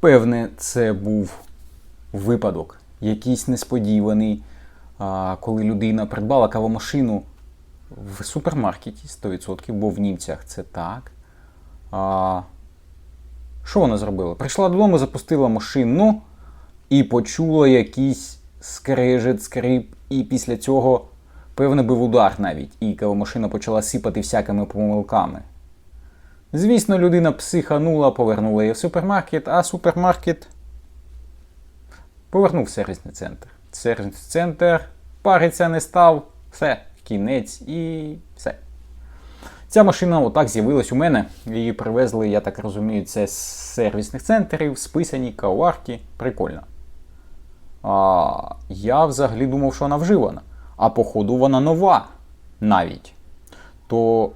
Певне, це був випадок, якийсь несподіваний, коли людина придбала кавомашину в супермаркеті 100%, бо в німцях це так. Що вона зробила? Прийшла додому, запустила машину і почула якийсь скрежет, скрип, і після цього, певне, був удар навіть, і кавомашина почала сипати всякими помилками. Звісно, людина психанула, повернула її в супермаркет, а супермаркет повернув в сервісний центр. Сервісний центр париться не став, все, кінець і все. Ця машина отак з'явилась у мене. Її привезли, я так розумію, це з сервісних центрів, списані кауарки. Прикольно. А, я взагалі думав, що вона вживана. А походу вона нова навіть. То,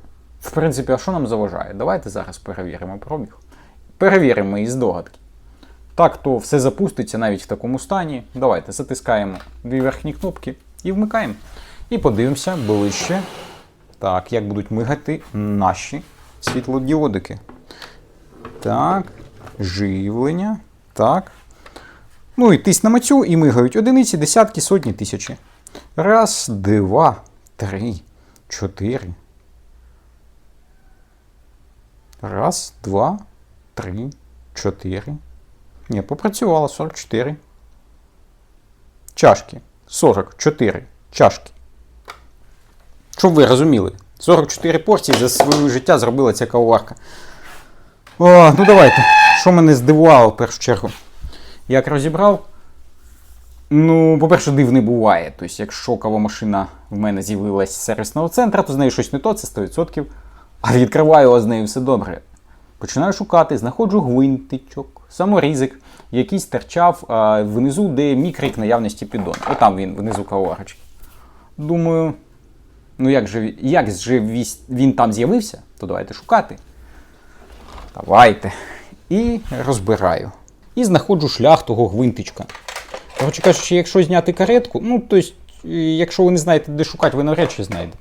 в принципі, а що нам заважає? Давайте зараз перевіримо пробіг. Перевіримо із догадки. Так, то все запуститься навіть в такому стані. Давайте затискаємо дві верхні кнопки і вмикаємо. І подивимося ближче. Так, як будуть мигати наші світлодіодики. Так, живлення. Так. Ну і тиск на мацю і мигають одиниці, десятки, сотні, тисячі. Раз, два, три, чотири. Раз, два, три, чотири. Ні, попрацювало 44. Чашки. 44 чашки. Щоб ви розуміли, 44 порції за своє життя зробила ця кавоварка. О, ну давайте. Що мене здивувало в першу чергу? Як розібрав? Ну, по-перше, див не буває. Тобто, якщо кавомашина в мене з'явилась з сервісного центру, то з нею щось не то, це 100%. А відкриваю, а з нею все добре. Починаю шукати, знаходжу гвинтичок, саморізик, який стирчав а, внизу, де мікрик наявності піддон. Отам він, внизу кавоварочки. Думаю, ну як же, як же він там з'явився, то давайте шукати. Давайте. І розбираю. І знаходжу шлях того гвинтичка. Коротше кажучи, якщо зняти каретку, ну, тобто, якщо ви не знаєте, де шукати, ви навряд чи знайдете.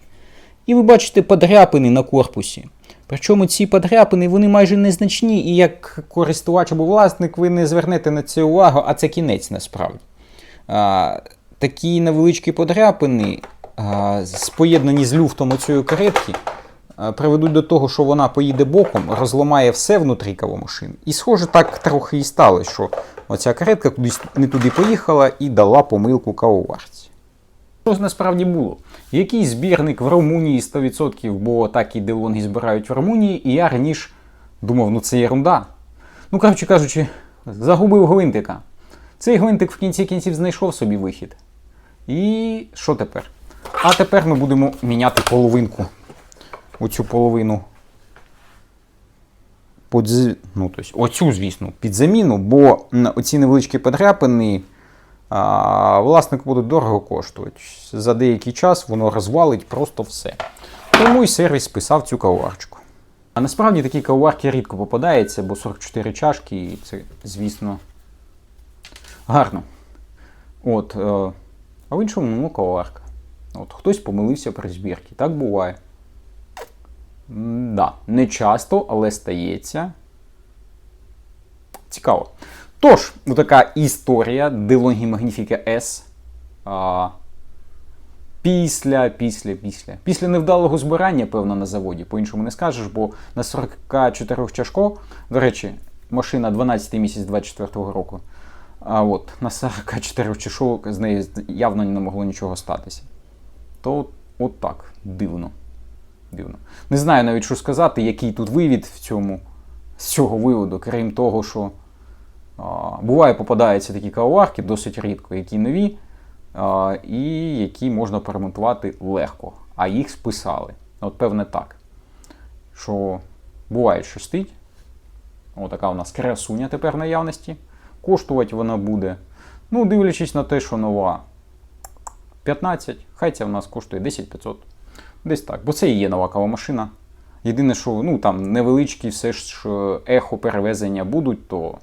І ви бачите подряпини на корпусі. Причому ці подряпини вони майже незначні, і як користувач або власник ви не звернете на це увагу, а це кінець насправді. А, такі невеличкі подряпини, а, споєднані з люфтом оцієї каретки, а, приведуть до того, що вона поїде боком, розламає все внутрі кавомашини. І схоже, так трохи і сталося, що оця каретка кудись не туди поїхала і дала помилку кавоварці. Що ж насправді було? Якийсь збірник в Румунії 100%, бо так і делонги збирають в Румунії, і я раніше думав, ну це ерунда. Ну, коротше кажучи, загубив гвинтика. Цей гвинтик в кінці кінців знайшов собі вихід. І що тепер? А тепер ми будемо міняти половинку. Оцю половину. Под... з- Ну, тобто, оцю, звісно, під заміну, бо оці невеличкі подряпини а, власнику буде дорого коштувати. За деякий час воно розвалить просто все. Тому і сервіс списав цю кавоварочку. А насправді такі кавоварки рідко попадаються, бо 44 чашки, і це, звісно, гарно. От, е, а в іншому ну, кавоварка. От, хтось помилився при збірці. Так буває. Да, не часто, але стається. Цікаво. Тож, ну така історія DeLonghi Magnifica. А, після, після, після. Після невдалого збирання, певно, на заводі, по-іншому не скажеш, бо на 44 чашко, до речі, машина 12 місяць 24 року. А от на 44 чашок з нею явно не могло нічого статися. То от так, дивно. Дивно. Не знаю навіть, що сказати, який тут вивід в цьому, з цього виводу, крім того, що буває, попадаються такі кавоварки досить рідко, які нові, і які можна поремонтувати легко, а їх списали. От певне так. Що буває, що стить. Отака у нас красуня тепер наявності. Коштувати вона буде. Ну, дивлячись на те, що нова 15, хай ця в нас коштує 10 500. Десь так. Бо це і є нова кавомашина. Єдине, що ну, там невеличкі все ж ехо перевезення будуть, то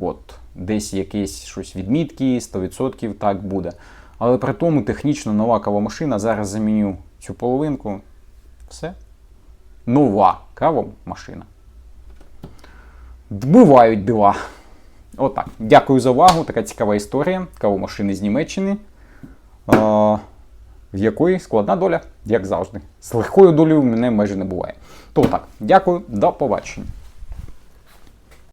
от, десь якесь щось відмітки, 100% так буде. Але при тому технічно нова кавомашина. Зараз заміню цю половинку. Все. Нова кавомашина. Бувають дива. Отак. Дякую за увагу. Така цікава історія. Кавомашини з Німеччини. А, в якої складна доля, як завжди. З легкою долею мене майже не буває. То так, дякую, до побачення.